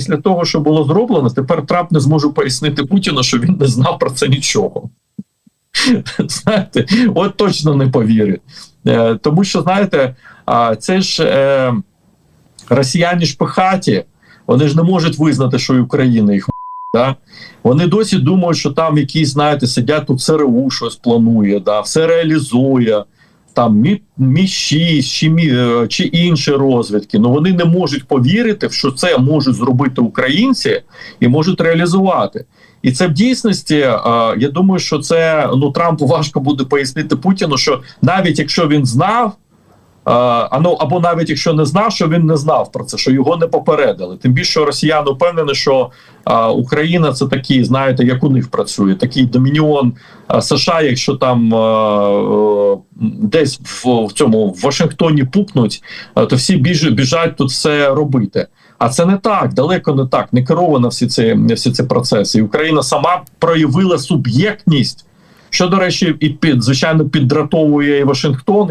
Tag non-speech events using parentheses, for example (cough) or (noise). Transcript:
після того, що було зроблено, тепер Трамп не зможе пояснити Путіну, що він не знав про це нічого. (laughs) Знаєте, от точно не повірить. Е, тому що, знаєте, це ж е, росіяни ж пихаті, вони ж не можуть визнати, що і Україна їх Да? Вони досі думають, що там якісь, знаєте, сидять тут ЦРУ щось планує, да? все реалізує, там Мі, Мі 6 чи, Мі, е, чи інші розвідки. Ну вони не можуть повірити, що це можуть зробити українці і можуть реалізувати. І це в дійсності, е, я думаю, що це ну Трампу важко буде пояснити Путіну, що навіть якщо він знав. А ну або навіть якщо не знав, що він не знав про це, що його не попередили. Тим більше росіяни впевнені, що е, Україна це такий, знаєте, як у них працює, такий домініон е, США. Якщо там е, десь в, в цьому в Вашингтоні пукнуть, е, то всі біж, біжать тут все робити. А це не так, далеко не так, не керовано всі ці всі ці процеси. І Україна сама проявила суб'єктність, що до речі, і під звичайно піддратовує і Вашингтон.